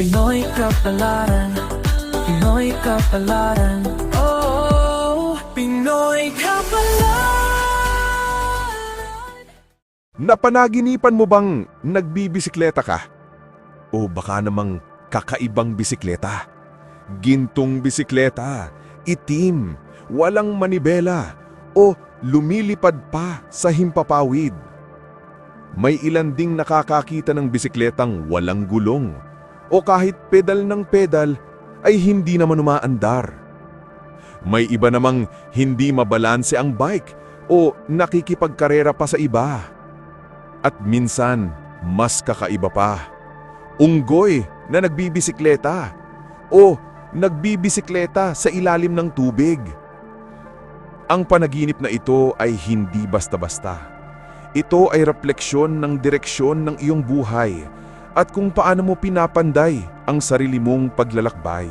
Pinoy Kapalaran Pinoy Kapalaran Oh, Pinoy Kapalaran Napanaginipan mo bang nagbibisikleta ka? O baka namang kakaibang bisikleta? Gintong bisikleta, itim, walang manibela, o lumilipad pa sa himpapawid. May ilan ding nakakakita ng bisikletang walang gulong o kahit pedal ng pedal ay hindi naman umaandar. May iba namang hindi mabalanse ang bike o nakikipagkarera pa sa iba. At minsan, mas kakaiba pa. Unggoy na nagbibisikleta o nagbibisikleta sa ilalim ng tubig. Ang panaginip na ito ay hindi basta-basta. Ito ay refleksyon ng direksyon ng iyong buhay at kung paano mo pinapanday ang sarili mong paglalakbay.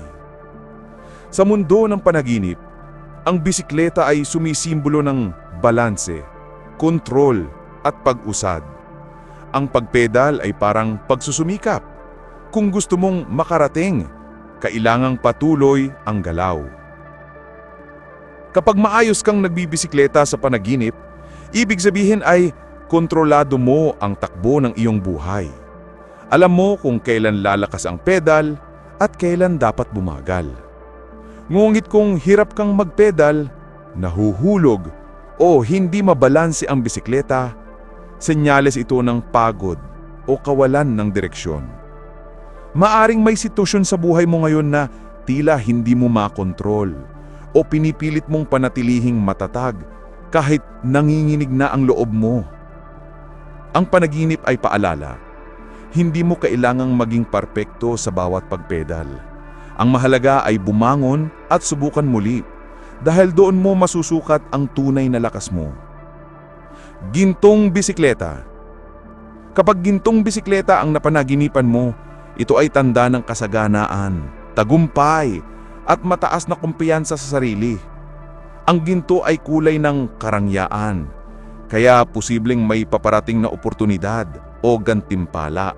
Sa mundo ng panaginip, ang bisikleta ay sumisimbolo ng balanse, kontrol at pag-usad. Ang pagpedal ay parang pagsusumikap. Kung gusto mong makarating, kailangang patuloy ang galaw. Kapag maayos kang nagbibisikleta sa panaginip, ibig sabihin ay kontrolado mo ang takbo ng iyong buhay. Alam mo kung kailan lalakas ang pedal at kailan dapat bumagal. Ngunit kung hirap kang magpedal, nahuhulog o hindi mabalanse ang bisikleta, senyales ito ng pagod o kawalan ng direksyon. Maaring may sitwasyon sa buhay mo ngayon na tila hindi mo makontrol o pinipilit mong panatilihing matatag kahit nanginginig na ang loob mo. Ang panaginip ay paalala, hindi mo kailangang maging perpekto sa bawat pagpedal. Ang mahalaga ay bumangon at subukan muli dahil doon mo masusukat ang tunay na lakas mo. Gintong bisikleta Kapag gintong bisikleta ang napanaginipan mo, ito ay tanda ng kasaganaan, tagumpay, at mataas na kumpiyansa sa sarili. Ang ginto ay kulay ng karangyaan, kaya posibleng may paparating na oportunidad o gantimpala.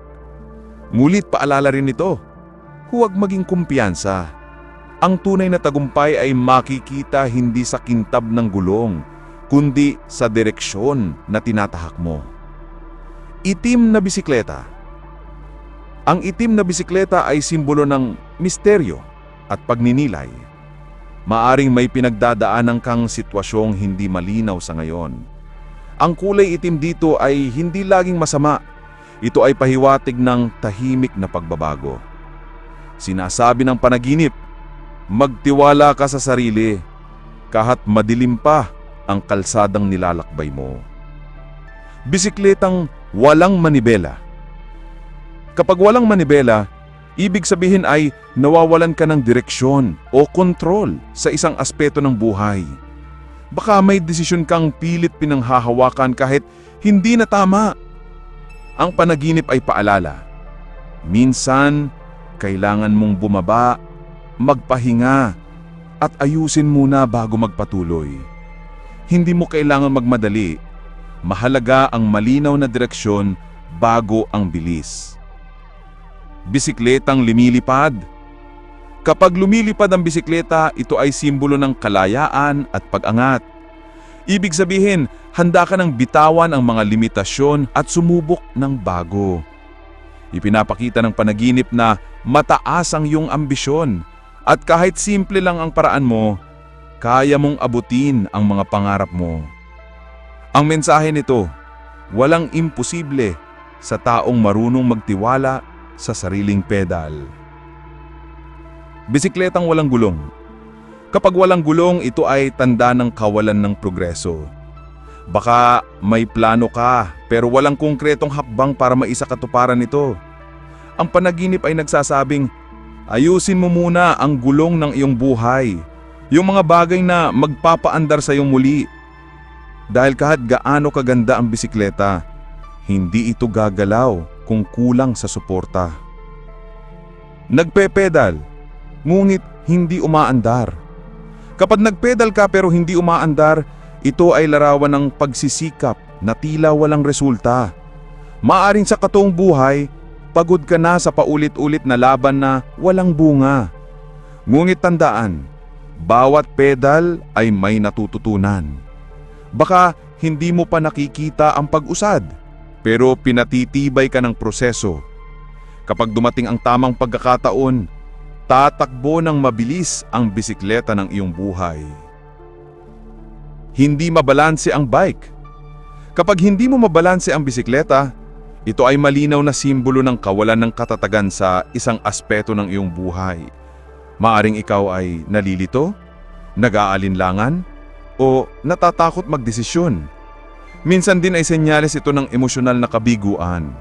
Ngulit paalala rin ito, huwag maging kumpiyansa. Ang tunay na tagumpay ay makikita hindi sa kintab ng gulong, kundi sa direksyon na tinatahak mo. Itim na bisikleta Ang itim na bisikleta ay simbolo ng misteryo at pagninilay. Maaring may pinagdadaanan kang sitwasyong hindi malinaw sa ngayon. Ang kulay itim dito ay hindi laging masama. Ito ay pahiwatig ng tahimik na pagbabago. Sinasabi ng panaginip, magtiwala ka sa sarili kahit madilim pa ang kalsadang nilalakbay mo. Bisikletang walang manibela. Kapag walang manibela, ibig sabihin ay nawawalan ka ng direksyon o kontrol sa isang aspeto ng buhay. Baka may desisyon kang pilit pinanghahawakan kahit hindi na tama. Ang panaginip ay paalala. Minsan, kailangan mong bumaba, magpahinga, at ayusin muna bago magpatuloy. Hindi mo kailangan magmadali. Mahalaga ang malinaw na direksyon bago ang bilis. Bisikletang lumilipad. Kapag lumilipad ang bisikleta, ito ay simbolo ng kalayaan at pag-angat. Ibig sabihin, handa ka ng bitawan ang mga limitasyon at sumubok ng bago. Ipinapakita ng panaginip na mataas ang iyong ambisyon at kahit simple lang ang paraan mo, kaya mong abutin ang mga pangarap mo. Ang mensahe nito, walang imposible sa taong marunong magtiwala sa sariling pedal. Bisikletang walang gulong. Kapag walang gulong, ito ay tanda ng kawalan ng progreso. Baka may plano ka pero walang konkretong hakbang para maisakatuparan ito. Ang panaginip ay nagsasabing, ayusin mo muna ang gulong ng iyong buhay. Yung mga bagay na magpapaandar sa iyong muli. Dahil kahit gaano kaganda ang bisikleta, hindi ito gagalaw kung kulang sa suporta. Nagpepedal, ngunit hindi umaandar. Kapag nagpedal ka pero hindi umaandar, ito ay larawan ng pagsisikap na tila walang resulta. Maaring sa katoong buhay, pagod ka na sa paulit-ulit na laban na walang bunga. Ngunit tandaan, bawat pedal ay may natututunan. Baka hindi mo pa nakikita ang pag-usad, pero pinatitibay ka ng proseso. Kapag dumating ang tamang pagkakataon, tatakbo ng mabilis ang bisikleta ng iyong buhay. Hindi mabalanse ang bike. Kapag hindi mo mabalanse ang bisikleta, ito ay malinaw na simbolo ng kawalan ng katatagan sa isang aspeto ng iyong buhay. Maaring ikaw ay nalilito, nag-aalinlangan, o natatakot magdesisyon. Minsan din ay senyales ito ng emosyonal na kabiguan.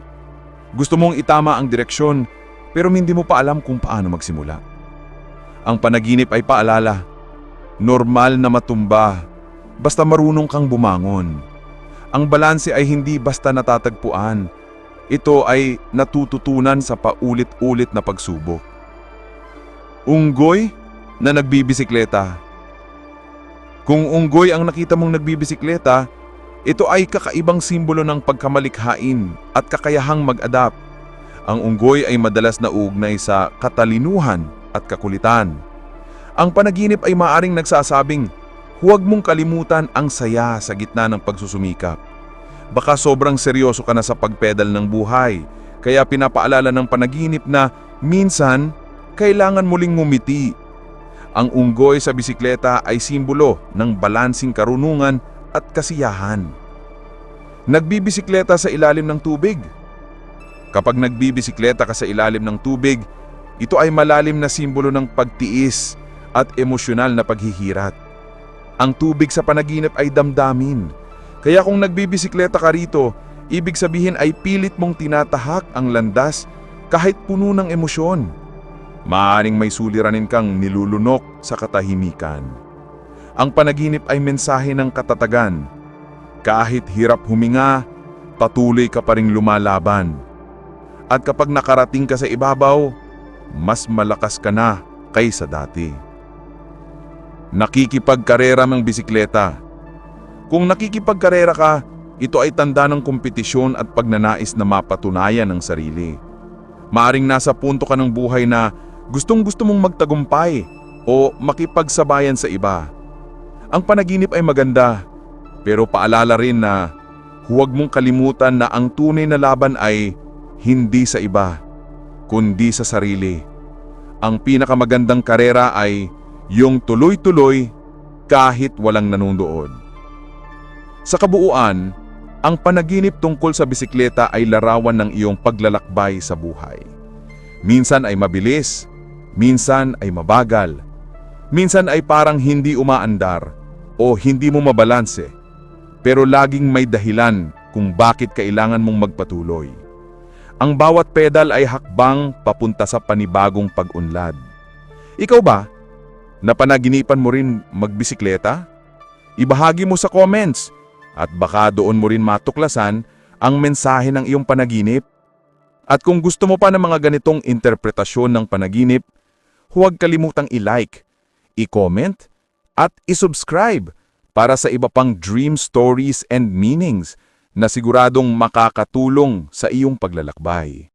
Gusto mong itama ang direksyon pero hindi mo pa alam kung paano magsimula. Ang panaginip ay paalala. Normal na matumba, basta marunong kang bumangon. Ang balanse ay hindi basta natatagpuan. Ito ay natututunan sa paulit-ulit na pagsubok. Unggoy na nagbibisikleta. Kung unggoy ang nakita mong nagbibisikleta, ito ay kakaibang simbolo ng pagkamalikhain at kakayahang mag-adapt. Ang unggoy ay madalas na ugnay sa katalinuhan at kakulitan. Ang panaginip ay maaring nagsasabing, huwag mong kalimutan ang saya sa gitna ng pagsusumikap. Baka sobrang seryoso ka na sa pagpedal ng buhay, kaya pinapaalala ng panaginip na minsan kailangan muling ngumiti. Ang unggoy sa bisikleta ay simbolo ng balansing karunungan at kasiyahan. Nagbibisikleta sa ilalim ng tubig. Kapag nagbibisikleta ka sa ilalim ng tubig, ito ay malalim na simbolo ng pagtiis at emosyonal na paghihirat. Ang tubig sa panaginip ay damdamin. Kaya kung nagbibisikleta ka rito, ibig sabihin ay pilit mong tinatahak ang landas kahit puno ng emosyon. Maaring may suliranin kang nilulunok sa katahimikan. Ang panaginip ay mensahe ng katatagan. Kahit hirap huminga, patuloy ka pa ring lumalaban. At kapag nakarating ka sa ibabaw, mas malakas ka na kaysa dati. Nakikipagkarera ng bisikleta. Kung nakikipagkarera ka, ito ay tanda ng kompetisyon at pagnanais na mapatunayan ang sarili. Maaring nasa punto ka ng buhay na gustong gusto mong magtagumpay o makipagsabayan sa iba. Ang panaginip ay maganda, pero paalala rin na huwag mong kalimutan na ang tunay na laban ay hindi sa iba, kundi sa sarili. Ang pinakamagandang karera ay yung tuloy-tuloy kahit walang nanundoon. Sa kabuuan, ang panaginip tungkol sa bisikleta ay larawan ng iyong paglalakbay sa buhay. Minsan ay mabilis, minsan ay mabagal, minsan ay parang hindi umaandar o hindi mo mabalanse, pero laging may dahilan kung bakit kailangan mong magpatuloy. Ang bawat pedal ay hakbang papunta sa panibagong pag-unlad. Ikaw ba? Napanaginipan mo rin magbisikleta? Ibahagi mo sa comments at baka doon mo rin matuklasan ang mensahe ng iyong panaginip. At kung gusto mo pa ng mga ganitong interpretasyon ng panaginip, huwag kalimutang i-like, i-comment, at i-subscribe para sa iba pang dream stories and meanings na siguradong makakatulong sa iyong paglalakbay.